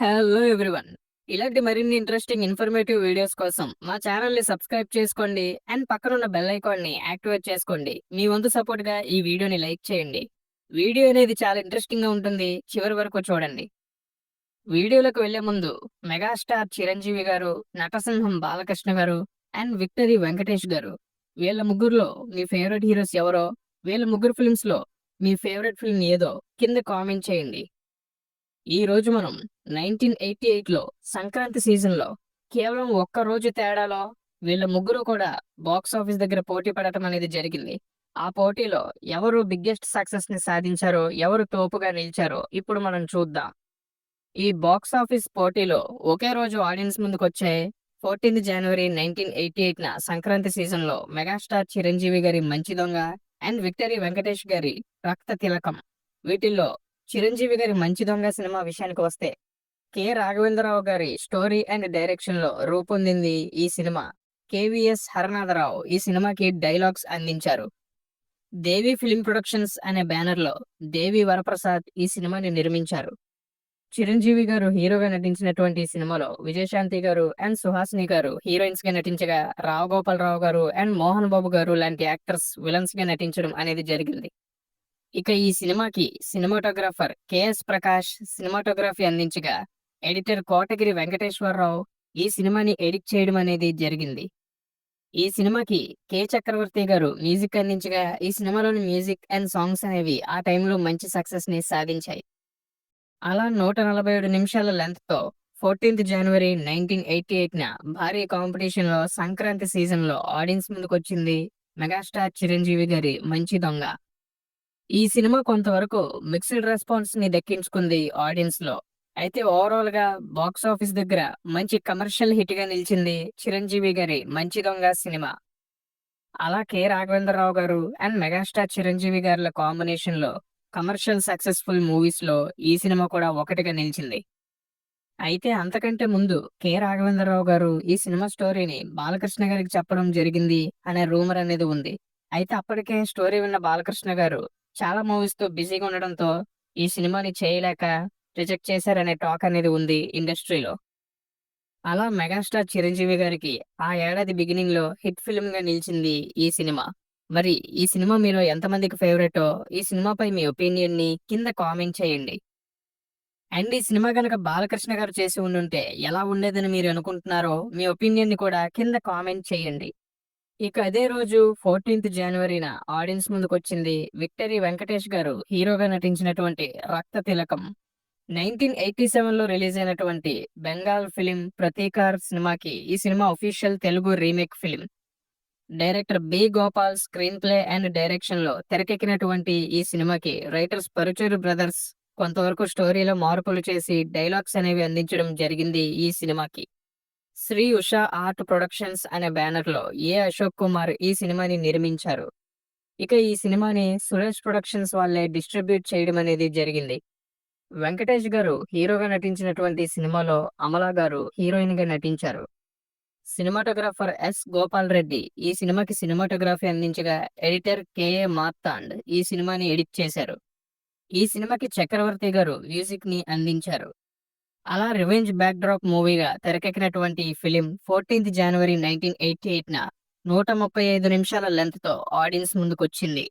Hello everyone ఇలాంటి మరిన్ని interesting informative videos కోసం మా ఛానల్ని సబ్స్క్రైబ్ చేసుకోండి. అండ్ పక్కనున్న బెల్ ఐకాన్ని యాక్టివేట్ చేసుకోండి. మీ వంతు సపోర్ట్గా ఈ వీడియోని లైక్ చేయండి. వీడియో అనేది చాలా ఇంట్రెస్టింగ్గా ఉంటుంది. చివరి వరకు చూడండి. వీడియోలకు వెళ్ళే ముందు మెగాస్టార్ చిరంజీవి గారు నటసింహం బాలకృష్ణ గారు అండ్ విక్టరీ వెంకటేష్ గారు. వీళ్ళ ముగ్గురులో మీ ఫేవరెట్ హీరోస్ ఎవరో వీళ్ళ ముగ్గురు ఫిల్మ్స్లో మీ ఫేవరెట్ ఫిల్మ్ ఏదో కింద కామెంట్ చేయండి. ఈ రోజు మనం నైన్టీన్ ఎయిటీ ఎయిట్లో సంక్రాంతి సీజన్లో కేవలం ఒక్క రోజు తేడాలో వీళ్ళ ముగ్గురు కూడా బాక్స్ ఆఫీస్ దగ్గర పోటీ పడటం అనేది జరిగింది. ఆ పోటీలో ఎవరు బిగ్గెస్ట్ సక్సెస్ని సాధించారో ఎవరు తోపుగా నిలిచారో ఇప్పుడు మనం చూద్దాం. ఈ బాక్స్ ఆఫీస్ పోటీలో ఒకే రోజు ఆడియన్స్ ముందుకు వచ్చే fourteenth January nineteen eighty eight న సంక్రాంతి సీజన్లో మెగాస్టార్ చిరంజీవి గారి మంచి దొంగ అండ్ విక్టరీ వెంకటేష్ గారి రక్త తిలకం. వీటిల్లో చిరంజీవి గారి మంచి దొంగ సినిమా విషయానికి వస్తే కె. రాఘవేంద్రరావు గారి స్టోరీ అండ్ డైరెక్షన్లో రూపొందింది ఈ సినిమా. కేవీఎస్ హరనాథరావు ఈ సినిమాకి డైలాగ్స్ అందించారు. దేవి ఫిల్మ్ ప్రొడక్షన్స్ అనే బ్యానర్లో దేవి వరప్రసాద్ ఈ సినిమాని నిర్మించారు. చిరంజీవి గారు హీరోగా నటించినటువంటి ఈ సినిమాలో విజయశాంతి గారు అండ్ సుహాసిని గారు హీరోయిన్స్గా నటించగా రావు గోపాలరావు గారు అండ్ మోహన్ బాబు గారు లాంటి యాక్టర్స్ విలన్స్గా నటించడం అనేది జరిగింది. ఇక ఈ సినిమాకి సినిమాటోగ్రాఫర్ కెఎస్ ప్రకాష్ సినిమాటోగ్రఫీ అందించగా ఎడిటర్ కోటగిరి వెంకటేశ్వరరావు ఈ సినిమాని ఎడిట్ చేయడం అనేది జరిగింది. ఈ సినిమాకి కె చక్రవర్తి గారు మ్యూజిక్ అందించగా ఈ సినిమాలోని మ్యూజిక్ అండ్ సాంగ్స్ అనేవి ఆ టైంలో మంచి సక్సెస్ని సాధించాయి. అలా నూట నలభై ఏడు నిమిషాల లెంత్తో ఫోర్టీన్త్ జనవరి నైన్టీన్ ఎయిటీ ఎయిట్న భారీ కాంపిటీషన్లో సంక్రాంతి సీజన్లో ఆడియన్స్ ముందుకు వచ్చింది మెగాస్టార్ చిరంజీవి గారి మంచి దొంగ. ఈ సినిమా కొంతవరకు మిక్స్డ్ రెస్పాన్స్ని దక్కించుకుంది ఆడియన్స్లో. అయితే ఓవరాల్గా బాక్స్ ఆఫీస్ దగ్గర మంచి కమర్షియల్ హిట్గా నిలిచింది చిరంజీవి గారి మంచి దొంగ సినిమా. అలా కె. రాఘవేంద్రరావు గారు అండ్ మెగాస్టార్ చిరంజీవి గారుల కాంబినేషన్లో కమర్షియల్ సక్సెస్ఫుల్ మూవీస్లో ఈ సినిమా కూడా ఒకటిగా నిలిచింది. అయితే అంతకంటే ముందు కె. రాఘవేంద్రరావు గారు ఈ సినిమా స్టోరీని బాలకృష్ణ గారికి చెప్పడం జరిగింది అనే రూమర్ అనేది ఉంది. అయితే అప్పటికే స్టోరీ విన్న బాలకృష్ణ గారు చాలా మూవీస్తో బిజీగా ఉండడంతో ఈ సినిమాని చేయలేక రిజెక్ట్ చేశారనే టాక్ అనేది ఉంది ఇండస్ట్రీలో. అలా మెగాస్టార్ చిరంజీవి గారికి ఆ ఏడాది బిగినింగ్లో హిట్ ఫిల్మ్గా నిలిచింది ఈ సినిమా. మరి ఈ సినిమా మీలో ఎంతమందికి ఫేవరెటో ఈ సినిమాపై మీ ఒపీనియన్ని కింద కామెంట్ చేయండి. అండ్ ఈ సినిమా కనుక బాలకృష్ణ గారు చేసి ఉండుంటే ఎలా ఉండేదని మీరు అనుకుంటున్నారో మీ ఒపీనియన్ని కూడా కింద కామెంట్ చేయండి. ఇక అదే రోజు ఫోర్టీన్త్ జనవరిన ఆడియన్స్ ముందుకు వచ్చింది విక్టరీ వెంకటేష్ గారు హీరోగా నటించినటువంటి రక్త తిలకం. నైన్టీన్ ఎయిటీ సెవెన్లో రిలీజ్ అయినటువంటి బెంగాల్ ఫిలిం ప్రతీకార్ సినిమాకి ఈ cinema official Telugu remake film director B Gopal screenplay and డైరెక్షన్లో తెరకెక్కినటువంటి ఈ సినిమాకి రైటర్స్ పరుచూరు బ్రదర్స్ కొంతవరకు స్టోరీలో మార్పులు చేసి డైలాగ్స్ అనేవి అందించడం జరిగింది ఈ సినిమాకి. శ్రీ ఉషా ఆర్ట్ ప్రొడక్షన్స్ అనే బ్యానర్లో ఏ అశోక్ కుమార్ ఈ సినిమాని నిర్మించారు? ఇక ఈ సినిమాని సురేష్ ప్రొడక్షన్స్ వాళ్ళే డిస్ట్రిబ్యూట్ చేయడం అనేది జరిగింది. వెంకటేష్ గారు హీరోగా నటించినటువంటి సినిమాలో అమలా గారు హీరోయిన్గా నటించారు. సినిమాటోగ్రాఫర్ ఎస్ గోపాల్ రెడ్డి ఈ సినిమాకి సినిమాటోగ్రఫీ అందించగా ఎడిటర్ కెఏ మార్తాండ్ ఈ సినిమాని ఎడిట్ చేశారు. ఈ సినిమాకి చక్రవర్తి గారు మ్యూజిక్ని అందించారు. అలా రివెంజ్ బ్యాక్ డ్రాప్ మూవీగా తెరకెక్కినటువంటి ఈ film fourteenth January nineteen eighty eight నూట ముప్పై ఐదు నిమిషాల లెంత్తో ఆడియన్స్ ముందుకొచ్చింది.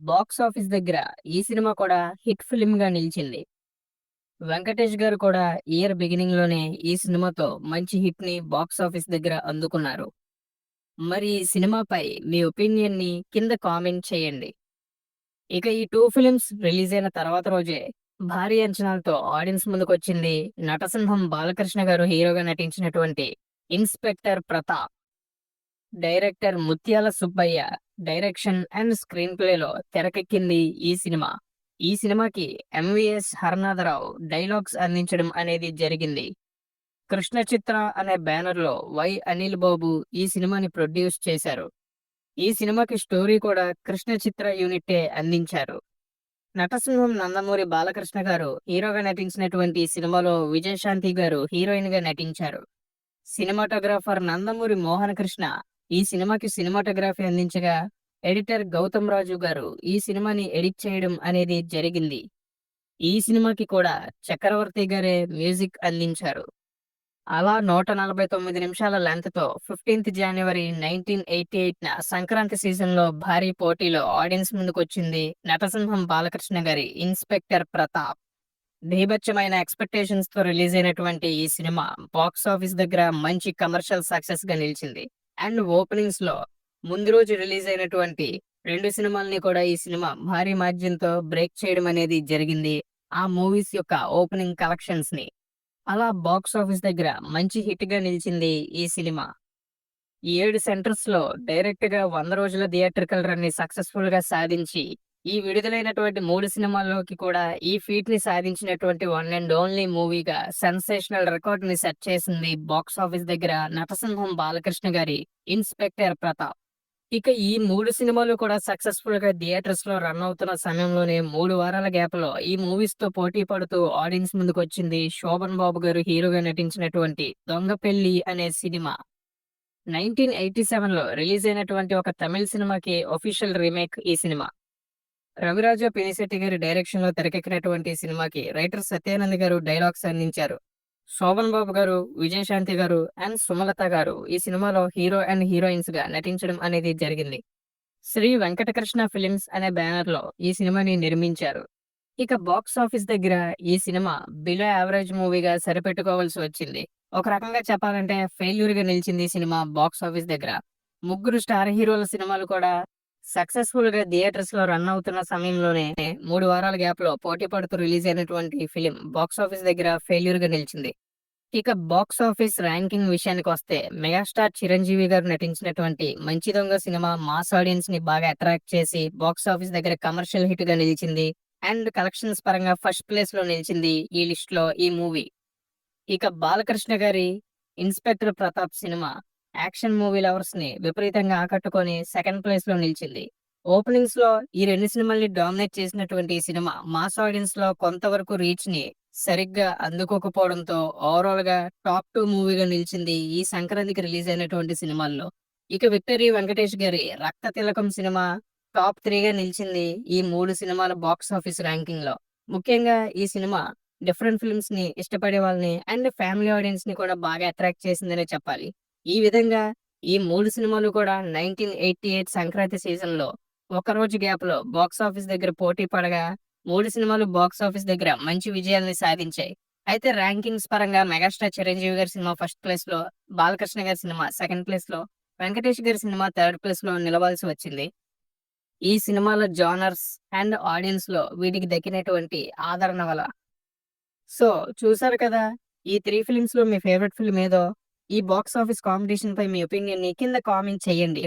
బాక్స్ ఆఫీస్ దగ్గర ఈ సినిమా కూడా హిట్ ఫిలింగా నిలిచింది. వెంకటేష్ గారు కూడా ఇయర్ బిగినింగ్లోనే ఈ సినిమాతో మంచి హిట్ని బాక్స్ ఆఫీస్ దగ్గర అందుకున్నారు. మరి ఈ సినిమాపై మీ ఒపీనియన్ని కింద కామెంట్ చేయండి. ఇక ఈ టూ ఫిలిమ్స్ రిలీజ్ అయిన తర్వాత రోజే భారీ అంచనాలతో ఆడియన్స్ ముందుకు వచ్చింది నటసింహం బాలకృష్ణ గారు హీరోగా నటించినటువంటి ఇన్స్పెక్టర్ ప్రతాప్ డైరెక్టర్ ముత్యాల సుబ్బయ్య డైరెక్షన్ అండ్ స్క్రీన్ ప్లేలో తెరకెక్కింది ఈ సినిమా. ఈ సినిమాకి ఎంవిఎస్ హరనాథరావు డైలాగ్స్ అందించడం అనేది జరిగింది. కృష్ణ చిత్ర అనే బ్యానర్లో వై అనిల్ బాబు ఈ సినిమాని ప్రొడ్యూస్ చేశారు. ఈ సినిమాకి స్టోరీ కూడా కృష్ణ చిత్ర యూనిటే అందించారు. నటసింహం నందమూరి బాలకృష్ణ గారు హీరోగా నటించినటువంటి సినిమాలో విజయశాంతి గారు హీరోయిన్గా నటించారు. సినిమాటోగ్రాఫర్ నందమూరి మోహన కృష్ణ ఈ సినిమాకి సినిమాటోగ్రఫీ అందించగా ఎడిటర్ గౌతమ్ రాజు గారు ఈ సినిమాని ఎడిట్ చేయడం అనేది జరిగింది ఈ సినిమాకి కూడా చక్రవర్తి గారే మ్యూజిక్ అందించారు. అలా 149 నిమిషాల లెంత్తో ఫిఫ్టీన్త్ జనవరి 1988న సంక్రాంతి సీజన్‌లో భారీ పోటీలో ఆడియన్స్ ముందుకొచ్చింది నటసింహం బాలకృష్ణ గారి 'ఇన్స్‌పెక్టర్ ప్రతాప్'. బీభత్సమైన ఎక్స్‌పెక్టేషన్స్‌తో రిలీజ్ అయినటువంటి ఈ సినిమా బాక్స్ ఆఫీస్ దగ్గర మంచి కమర్షియల్ సక్సెస్‌గా నిలిచింది. అండ్ ఓపెనింగ్స్‌లో ముందు రోజు రిలీజ్ అయినటువంటి రెండు సినిమాల్ని కూడా ఈ సినిమా భారీ మార్జిన్‌తో బ్రేక్ చేయడం అనేది జరిగింది. ఆ మూవీస్ యొక్క ఓపెనింగ్ కలెక్షన్స్ని అలా బాక్స్ ఆఫీస్ దగ్గర మంచి హిట్గా నిలిచింది ఈ సినిమా. ఏడు సెంటర్స్లో డైరెక్ట్గా వంద రోజుల థియేట్రికల్ రన్‌ని సక్సెస్‌ఫుల్‌గా సాధించి, ఈ విడుదలైనటువంటి మూడు సినిమాల్లోకి కూడా ఈ ఫీట్ని సాధించినటువంటి వన్ అండ్ ఓన్లీ మూవీగా సెన్సేషనల్ రికార్డ్ని సెట్ చేసింది బాక్స్ ఆఫీస్ దగ్గర నటసింహం బాలకృష్ణ గారి 'ఇన్స్‌పెక్టర్ ప్రతాప్'. ఇక ఈ మూడు సినిమాలు కూడా సక్సెస్‌ఫుల్‌గా థియేటర్స్‌లో రన్ అవుతున్న సమయంలోనే మూడు వారాల గ్యాప్‌లో ఈ మూవీస్‌తో పోటీ పడుతూ ఆడియన్స్ ముందుకొచ్చింది శోభన్ బాబు గారు హీరోగా నటించినటువంటి 'దొంగ పెళ్ళి' అనే సినిమా. 1987లో రిలీజ్ అయినటువంటి ఒక తమిళ్ సినిమాకి ఆఫీషియల్ రీమేక్ ఈ సినిమా. రవిరాజ పినిశెట్టి గారి డైరెక్షన్‌లో తెరకెక్కినటువంటి సినిమాకి రైటర్ సత్యానంద్ గారు డైలాగ్స్ అందించారు. శోభన్ బాబు గారు, విజయశాంతి గారు అండ్ సుమలత గారు ఈ సినిమాలో హీరో అండ్ హీరోయిన్స్గా నటించడం అనేది జరిగింది. శ్రీ వెంకటకృష్ణ ఫిలిమ్స్ అనే బ్యానర్లో ఈ సినిమాని నిర్మించారు. ఇక బాక్స్ ఆఫీస్ దగ్గర ఈ సినిమా బిలో యావరేజ్ మూవీగా సరిపెట్టుకోవాల్సి వచ్చింది. ఒక రకంగా చెప్పాలంటే ఫెయిల్యూర్గా నిలిచింది ఈ సినిమా బాక్స్ ఆఫీస్ దగ్గర. ముగ్గురు స్టార్ హీరోల సినిమాలు కూడా సక్సెస్‌ఫుల్‌గా థియేటర్స్‌లో రన్ అవుతున్న సమయంలోనే మూడు వారాల గ్యాప్లో పోటీ పడుతూ రిలీజ్ అయినటువంటి ఫిలిం బాక్స్ ఆఫీస్ దగ్గర ఫెయిల్యూర్‌గా నిలిచింది. ఇక బాక్స్ ఆఫీస్ ర్యాంకింగ్ విషయానికి వస్తే మెగాస్టార్ చిరంజీవి గారు నటించినటువంటి 'మంచి దొంగ' సినిమా మాస్ ఆడియన్స్ని బాగా అట్రాక్ట్ చేసి బాక్స్ ఆఫీస్ దగ్గర కమర్షియల్ హిట్గా నిలిచింది. అండ్ కలెక్షన్స్ పరంగా ఫస్ట్ ప్లేస్లో నిలిచింది ఈ లిస్ట్‌లో ఈ మూవీ. ఇక బాలకృష్ణ గారి 'inspector Pratap' cinema action movie లవర్స్‌ని విపరీతంగా ఆకట్టుకొని సెకండ్ ప్లేస్‌లో నిలిచింది. ఓపెనింగ్స్‌లో ఈ రెండు సినిమాల్ని డామినేట్ చేసినటువంటి ఈ సినిమా మాస్ ఆడియన్స్‌లో కొంతవరకు రీచ్‌ని సరిగ్గా అందుకోకపోవడంతో ఓవరాల్‌గా టాప్ టూ మూవీగా నిలిచింది ఈ సంక్రాంతికి రిలీజ్ అయినటువంటి సినిమాల్లో. ఇక విక్టరీ వెంకటేష్ గారి 'రక్త తిలకం' సినిమా టాప్ త్రీగా నిలిచింది ఈ మూడు సినిమాల బాక్స్ ఆఫీస్ ర్యాంకింగ్‌లో. ముఖ్యంగా ఈ సినిమా డిఫరెంట్ ఫిల్మ్స్‌ని ఇష్టపడే వాళ్ళని అండ్ ఫ్యామిలీ ఆడియన్స్‌ని కూడా బాగా అట్రాక్ట్ చేసిందనే చెప్పాలి. ఈ విధంగా ఈ మూడు సినిమాలు కూడా 1988 సంక్రాంతి సీజన్‌లో ఒకరోజు గ్యాప్‌లో బాక్స్ ఆఫీస్ దగ్గర పోటీ పడగా మూడు సినిమాలు బాక్స్ ఆఫీస్ దగ్గర మంచి విజయాల్ని సాధించాయి. అయితే ర్యాంకింగ్స్ పరంగా మెగాస్టార్ చిరంజీవి గారి సినిమా ఫస్ట్ ప్లేస్‌లో, బాలకృష్ణ గారి సినిమా సెకండ్ ప్లేస్‌లో, వెంకటేష్ గారి సినిమా థర్డ్ ప్లేస్‌లో నిలవాల్సి వచ్చింది. ఈ సినిమాల జోనర్స్ అండ్ ఆడియన్స్‌లో వీటికి దక్కినటువంటి ఆదరణ వల్ల. సో, చూసారు కదా! ఈ త్రీ ఫిల్మ్స్‌లో మీ ఫేవరెట్ ఫిల్మ్ ఏదో? ఈ బాక్స్ ఆఫీస్ కాంపిటీషన్ పై మీ ఒపీనియన్ని కింద కామెంట్ చేయండి.